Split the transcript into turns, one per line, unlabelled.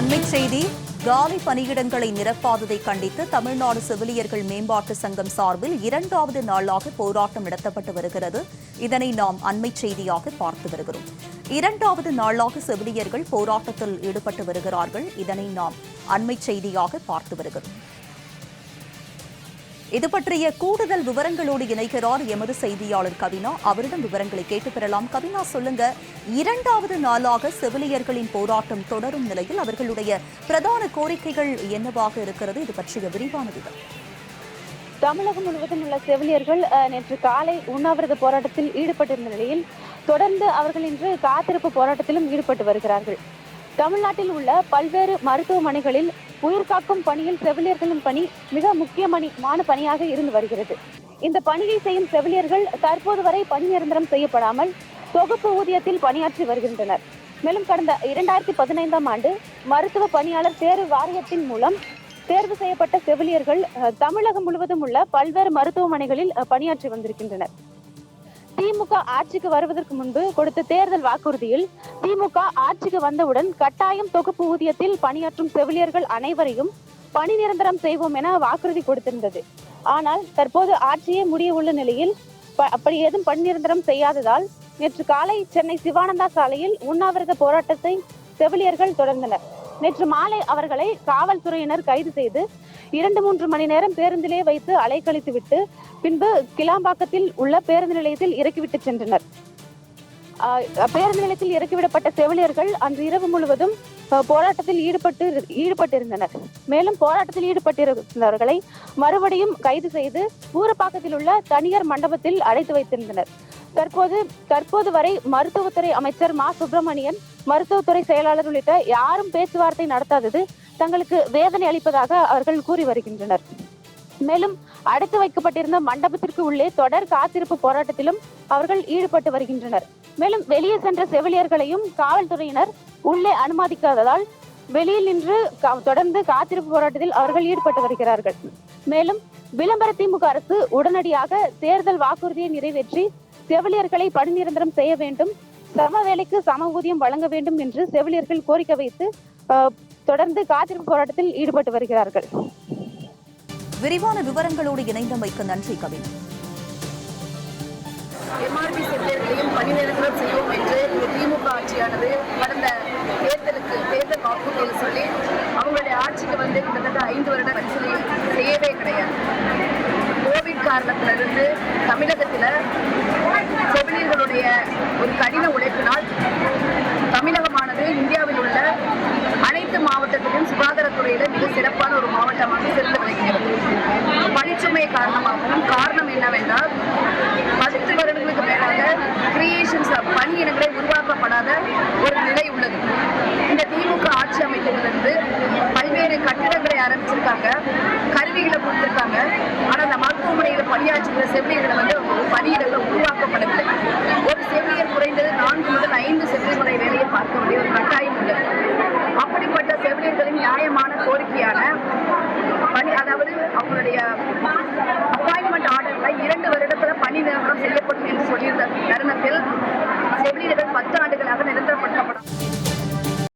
அண்மை செய்தி காலி பணியிடங்களை நிரப்பாததை கண்டித்து தமிழ்நாடு செவிலியர்கள் மேம்பாட்டு சங்கம் சார்பில் இரண்டாவது நாளாக போராட்டம் நடத்தப்பட்டு வருகிறது. இதனை நாம் அண்மைச் செய்தியாக பார்த்து வருகிறோம். இரண்டாவது நாளாக செவிலியர்கள் போராட்டத்தில் ஈடுபட்டு வருகிறார்கள். இதனை நாம் அண்மைச் செய்தியாக பார்த்து வருகிறோம். இது பற்றிய கூடுதல் விவரங்களோடு இணைகிறார் எமது செய்தியாளர் கவினா. அவரிடம் விவரங்களை கேட்டு பெறலாம். கவினா சொல்லுங்க. இரண்டாவது நாளாக செவிலியர்களின் போராட்டம் தொடரும் நிலையில் அவர்களுடைய பிரதான கோரிக்கைகள் என்னவாக இருக்கிறது? இது பற்றிய விரிவான விவரம்.
தமிழகம் முழுவதும் உள்ள செவிலியர்கள் அஹ், நேற்று காலை உண்ணாவிரத போராட்டத்தில் ஈடுபட்டிருந்த நிலையில் தொடர்ந்து அவர்கள் இன்று காத்திருப்பு போராட்டத்திலும் ஈடுபட்டு வருகிறார்கள். தமிழ்நாட்டில் உள்ள பல்வேறு மருத்துவமனைகளில் உயிர்காக்கும் பணியில் செவிலியர்களின் பணி மிக முக்கியமான பணியாக இருந்து வருகிறது. இந்த பணியை செய்யும் செவிலியர்கள் தற்போது வரை பணி நிரந்தரம் செய்யப்படாமல் தொகுப்பு ஊதியத்தில் பணியாற்றி வருகின்றனர். மேலும் கடந்த இரண்டாயிரத்தி பதினைந்தாம் ஆண்டு மருத்துவ பணியாளர் தேர்வு வாரியத்தின் மூலம் தேர்வு செய்யப்பட்ட செவிலியர்கள் தமிழகம் முழுவதும் உள்ள பல்வேறு மருத்துவமனைகளில் பணியாற்றி வந்திருக்கின்றனர். திமுக ஆட்சிக்கு வருவதற்கு முன்பு கொடுத்த தேர்தல் வாக்குறுதியில் திமுக ஆட்சிக்கு வந்தவுடன் கட்டாயம் தொகுப்பு ஊதியத்தில் பணியாற்றும் செவிலியர்கள் அனைவரையும் பணி நிரந்தரம் செய்வோம் என வாக்குறுதி கொடுத்திருந்தது. ஆனால் தற்போது ஆட்சியே முடிய உள்ள நிலையில் அப்படி ஏதும் பணி நிரந்தரம் செய்யாததால் நேற்று காலை சென்னை சிவானந்தா சாலையில் உண்ணாவிரத போராட்டத்தை செவிலியர்கள் தொடர்ந்தனர். நேற்று மாலை அவர்களை காவல்துறையினர் கைது செய்து இரண்டு மூன்று மணி நேரம் பேருந்திலே வைத்து அலைக்கழித்து விட்டு பின்பு கிளாம்பாக்கத்தில் உள்ள பேருந்து நிலையத்தில் இறக்கிவிட்டு சென்றனர். பேருந்து நிலையத்தில் இறக்கிவிடப்பட்ட செவிலியர்கள் அன்று இரவு முழுவதும் போராட்டத்தில் ஈடுபட்டு ஈடுபட்டிருந்தனர். மேலும் போராட்டத்தில் ஈடுபட்டிருந்தவர்களை மறுபடியும் கைது செய்து ஊரப்பாக்கத்தில் உள்ள தனியார் மண்டபத்தில் அடைத்து வைத்திருந்தனர். தற்போது தற்போது வரை மருத்துவத்துறை அமைச்சர் மா. சுப்பிரமணியன் மருத்துவத்துறை செயலாளர் உள்ளிட்ட யாரும் பேச்சுவார்த்தை நடத்தாதது தங்களுக்கு வேதனை அளிப்பதாக அவர்கள் கூறி வருகின்றனர். மேலும் அடைத்து வைக்கப்பட்டிருந்த மண்டபத்திற்கு உள்ளே தொடர் காத்திருப்பு போராட்டத்திலும் அவர்கள் ஈடுபட்டு வருகின்றனர். மேலும் வெளியே சென்ற செவிலியர்களையும் காவல்துறையினர் உள்ளே அனுமதிக்காததால் வெளியில் நின்று தொடர்ந்து காத்திருப்பு போராட்டத்தில் அவர்கள் ஈடுபட்டு வருகிறார்கள். மேலும் விளம்பர திமுக அரசு உடனடியாக தேர்தல் வாக்குறுதியை நிறைவேற்றி செவிலியர்களை பணி நிரந்தரம் செய்ய வேண்டும். சம வேலைக்கு சம ஊதியம் வழங்க வேண்டும் என்று செவிலியர்கள் கோரிக்கை வைத்து தொடர்ந்து காத்திருப்பு போராட்டத்தில் ஈடுபட்டு வருகிறார்கள்.
விரிவான விவரங்களோடு இணைந்தமைக்கு நன்றி கவினா
எம்ஆர்பி செவிலியர்களையும் பணி நிரந்தரம் செய்வோம் என்று திமுக ஆட்சியானது கடந்த தேர்தலுக்கு தேர்தல் வாக்குறுதியில் சொல்லி அவங்களுடைய ஆட்சிக்கு வந்து கிட்டத்தட்ட ஐந்து வருட பரிசீலனை செய்யவே கிடையாது. கோவிட் காரணத்திலிருந்து தமிழகத்தில் ஆரம்பிச்சிருக்காங்க. கருவிகளை கொடுத்துருக்காங்க. ஆனால் அந்த மருத்துவமனையில் பணியாற்றுகிற செவிலியர்களை வந்து ஒரு பணியிடங்கள் உருவாக்கப்படுது ஒரு செவிலியர் குறைந்தது நான்கு முதல் ஐந்து செவிலியருடைய வேலையை பார்க்க வேண்டிய ஒரு கட்டாயம் உள்ளது. அப்படிப்பட்ட செவிலியர்களின் நியாயமான கோரிக்கையான பணி அதாவது அவங்களுடைய அப்பாயின்மெண்ட் ஆர்டர்ல இரண்டு வருடத்துல பணி நிரந்தரம் செய்ய